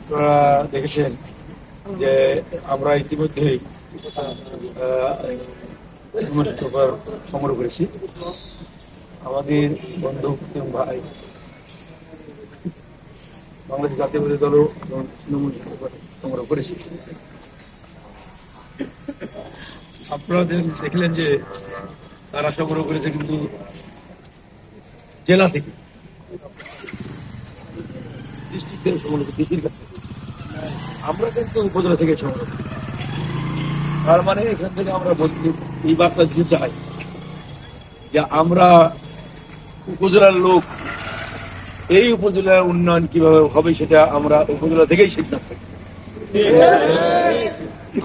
আপনারা দেখেছেন যে আমরা ইতিমধ্যে সংগ্রহ করেছি। আমাদের বন্ধু ভাই, বাংলাদেশ জাতীয়বাদী দল এবং তৃণমূল সংগ্রহ করেছি। আপনারা দেখলেন যে তারা সংগ্রহ করেছে কিন্তু জেলা থেকে। আমরা কিন্তু উপজেলা থেকে সংগ্রহ তার মানে এখান থেকে আমরা বলতে, এই বার্তা দিতে চাই যে আমরা উপজেলার লোক, এই উপজেলার উন্নয়ন কীভাবে হবে সেটা আমরা উপজেলা থেকেই সিদ্ধান্ত।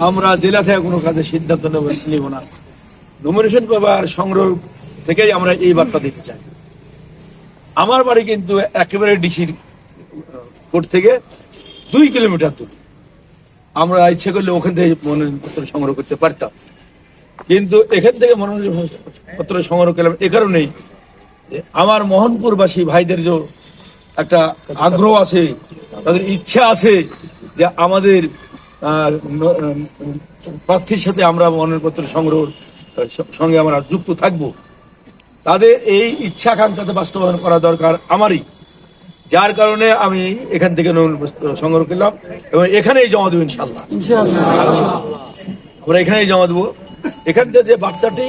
আমরা জেলা থেকে কোনো কাজে সিদ্ধান্ত নিব না। নমিনেশন পাবার সংগ্রহ থেকেই আমরা এই বার্তা দিতে চাই। আমার বাড়ি কিন্তু একেবারে ডিসির কোর্ট থেকে দুই কিলোমিটার দূর। আমরা ইচ্ছে করলে ওখান থেকে মনোনয়নপত্র সংগ্রহ করতে পারতাম। কিন্তু এখান থেকে মনোনয়নপত্র সংগ্রহ করলাম এ কারণেই আমার মোহনপুরবাসী ভাইদের যে একটা আগ্রহ আছে, তাদের ইচ্ছা আছে যে আমাদের প্রার্থীর সাথে আমরা মনোনয়নপত্র সংগ্রহ সঙ্গে আমরা যুক্ত থাকব। তাদের এই ইচ্ছা আকাঙ্ক্ষাতে বাস্তবায়ন করা দরকার আমারই। যার কারণে আমি এখান থেকে সংগ্রহ করলাম এবং এখানেই জমা দেবো ইনশাল্লাহ আমরা এখানেই জমা দেবো। এখান থেকে যে বার্তাটি,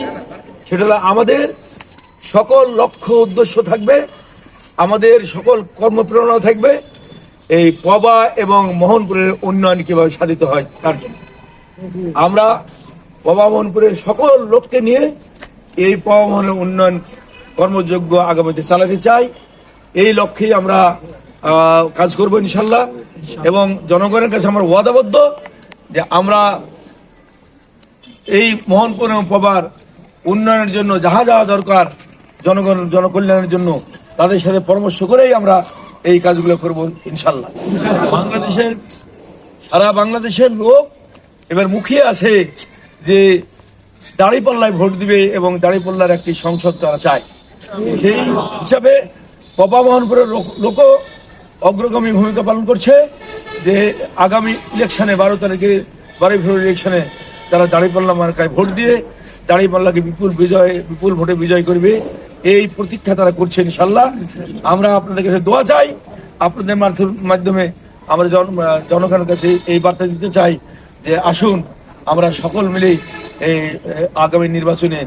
সেটা হলো আমাদের সকল লক্ষ্য উদ্দেশ্য থাকবে, আমাদের সকল কর্মপ্রেরণা থাকবে, এই পবা এবং মোহনপুরের উন্নয়ন কীভাবে সাধিত হয় তার জন্য। আমরা পবা মোহনপুরের সকল লোককে নিয়ে এই পবা মোহনের উন্নয়ন কর্মযোগ্য আগামীতে চালাতে চাই। এই লক্ষ্যেই আমরা কাজ করব ইনশাল্লাহ। এবং জনগণের কাছে আমরা ওয়াদাবদ্ধ যে আমরা এই মোহনপুর এবং পবার উন্নয়নের জন্য যাহা যাওয়া দরকার জনগণ, জনকল্যাণের জন্য তাদের সাথে পরামর্শ করেই আমরা এই কাজগুলো করব ইনশাল্লাহ। বাংলাদেশের, সারা বাংলাদেশের লোক এবার মুখিয়ে আছে যে দাঁড়িপাল্লায় ভোট দিবে এবং দাঁড়িপাল্লার একটি সংসদ তারা চায়। সেই হিসাবে পপা মোহনপুরের লোক- অগ্রগামী ভূমিকা পালন করছে যে আগামী ইলেকশনে বারো তারিখে বারোই ফেব্রুয়ারি ইলেকশনে তারা দাঁড়িপাল্লা মার্কায় ভোট দিয়ে দাঁড়িপাল্লাকে বিপুল বিজয়, বিপুল ভোটে বিজয় করবে। এই প্রতীক্ষা তারা করছে ইনশাল্লাহ। আমরা আপনাদের কাছে দোয়া চাই। আপনাদের মাধ্যম- আমরা জন- জনগণের কাছে এই বার্তা দিতে চাই যে আসুন আমরা সকল মিলে এই আগামী নির্বাচনে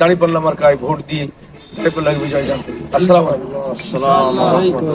দাঁড়িপাল্লা মার্কায় ভোট দিয়ে দাঁড়িপাল্লাকে বিজয় জানতে আসসালাম আলাইকুম।